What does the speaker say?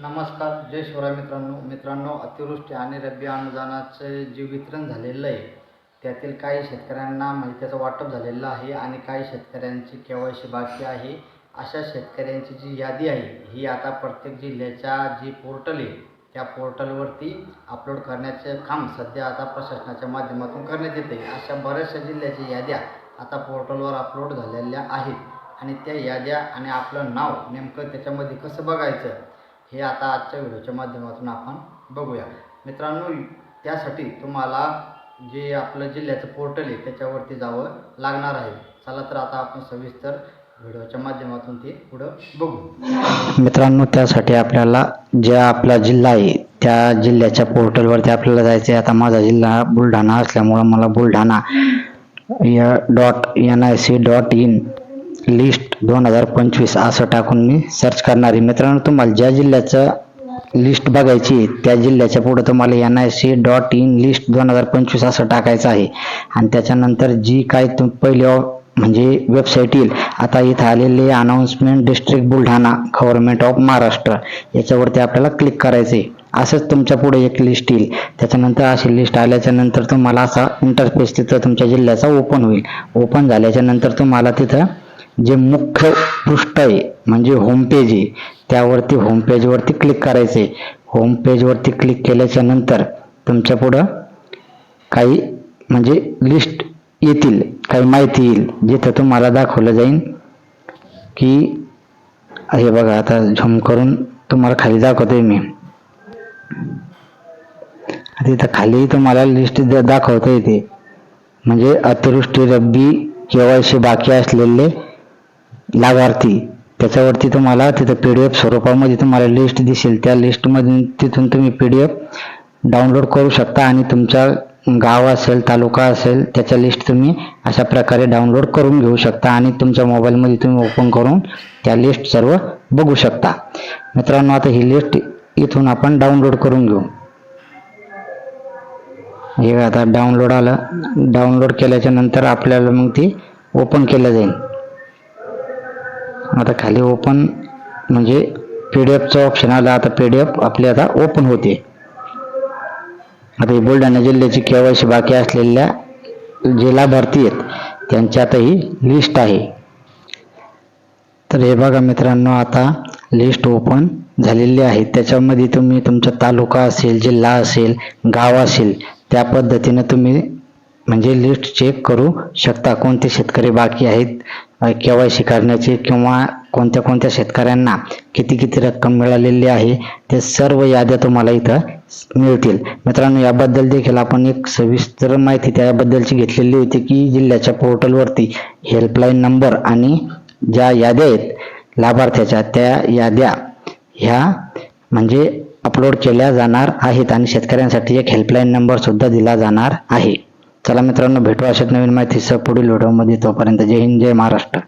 नमस्कार जय शिवराय मित्रांनो. मित्रांनो अतिवृष्टी आणि रब्बी अनुदानाचे जे वितरण झालेलं आहे त्यातील काही शेतकऱ्यांना म्हणजे त्याचं वाटप झालेलं आहे आणि काही शेतकऱ्यांची के वाय सी बाकी आहे. अशा शेतकऱ्यांची जी यादी आहे ही आता प्रत्येक जिल्ह्याच्या जी पोर्टल आहे त्या पोर्टलवरती अपलोड करण्याचे काम सध्या आता प्रशासनाच्या माध्यमातून करण्यात येते अशा बऱ्याचशा जिल्ह्याच्या याद्या आता पोर्टलवर अपलोड झालेल्या आहेत. आणि त्या याद्या आणि आपलं नाव नेमकं त्याच्यामध्ये कसं बघायचं? हे आता आजच्या व्हिडिओच्या माध्यमातून आपण बघूया. मित्रांनो त्यासाठी तुम्हाला जे आपलं जिल्ह्याचं पोर्टल आहे त्याच्यावरती जावं लागणार आहे. चला तर आता आपण सविस्तर व्हिडिओच्या माध्यमातून ते पुढं बघू. मित्रांनो त्यासाठी आपल्याला ज्या आपला जिल्हा आहे त्या जिल्ह्याच्या पोर्टलवरती आपल्याला जायचं आहे आता माझा जिल्हा बुलढाणा असल्यामुळं मला बुलढाणा या dot N I C dot in list दोन हजार पंचवीस असं टाकून मी सर्च करणार आहे. मित्रांनो तुम्हाला ज्या जिल्ह्याचं लिस्ट बघायची त्या जिल्ह्याच्या पुढे तुम्हाला N I C dot in list दोन हजार पंचवीस असं टाकायचं आहे. आणि त्याच्यानंतर जी काय तुम पहिली म्हणजे वेबसाईट येईल आता इथं आलेले announcement district Buldhana government of Maharashtra याच्यावरती आपल्याला क्लिक करायचं आहे. असंच तुमच्यापुढे एक लिस्ट येईल. त्याच्यानंतर अशी लिस्ट आल्याच्यानंतर तुम्हाला असा इंटरफेस तिथं तुमच्या जिल्ह्याचा ओपन होईल. ओपन झाल्याच्यानंतर तुम्हाला तिथं जे मुख्य पृष्ठ आहे म्हणजे होम पेज आहे त्यावरती होम पेजवरती क्लिक करायचे होम पेजवरती क्लिक केल्याच्यानंतर तुमच्या पुढं काही म्हणजे लिस्ट येतील काही माहिती येईल जिथं तुम्हाला दाखवलं जाईल की हे बघा आता झूम करून तुम्हाला खाली दाखवतोय मी. तिथं खाली तुम्हाला लिस्ट दाखवता येते. म्हणजे अतिवृष्टी रब्बी केवायसी बाकी असलेले लाभार्थी. त्याच्यावरती तुम्हाला तिथं पी डी एफ स्वरूपामध्ये तुम्हाला लिस्ट दिसेल. त्या लिस्टमधून तिथून तुम्ही पी डी एफ डाउनलोड करू शकता आणि तुमचा गाव असेल तालुका असेल त्याच्या लिस्ट तुम्ही अशा प्रकारे डाउनलोड करून घेऊ शकता आणि तुमच्या मोबाईलमध्ये तुम्ही ओपन करून त्या लिस्ट सर्व बघू शकता. मित्रांनो आता ही लिस्ट इथून आपण डाउनलोड करून घेऊ. हे आता डाउनलोड आलं. डाउनलोड केल्याच्यानंतर आपल्याला मग ती ओपन केलं जाईल. आता खाली ओपन म्हणजे पी डी एफचं ऑप्शन आलं आता पी डी एफ आपली आता ओपन होते. आता ही बुलढाणा जिल्ह्याची केवायसी बाकी असलेल्या जे लाभार्थी आहेत त्यांची आता ही लिस्ट आहे. तर हे बघा मित्रांनो आता लिस्ट ओपन झालेली आहे. त्याच्यामध्ये तुम्ही तुमचा तालुका असेल जिल्हा असेल गाव असेल त्या पद्धतीनं तुम्ही म्हणजे लिस्ट चेक करू शकता कोणते शेतकरी बाकी आहेत के वाय सी करण्याचे किंवा कोणत्या कोणत्या शेतकऱ्यांना किती किती रक्कम मिळालेली आहे ते सर्व याद्या तुम्हाला इथं मिळतील. मित्रांनो याबद्दल देखील आपण एक सविस्तर माहिती त्याबद्दलची घेतलेली होती की जिल्ह्याच्या पोर्टलवरती हेल्पलाईन नंबर आणि ज्या याद्या आहेत लाभार्थ्याच्या त्या याद्या ह्या म्हणजे अपलोड केल्या जाणार आहेत आणि शेतकऱ्यांसाठी एक हेल्पलाईन नंबर सुद्धा दिला जाणार आहे. चला मित्रांनो भेटू अशाच नवीन माहितीसह पुढील व्हिडिओमध्ये. तोपर्यंत जय हिंद जय महाराष्ट्र.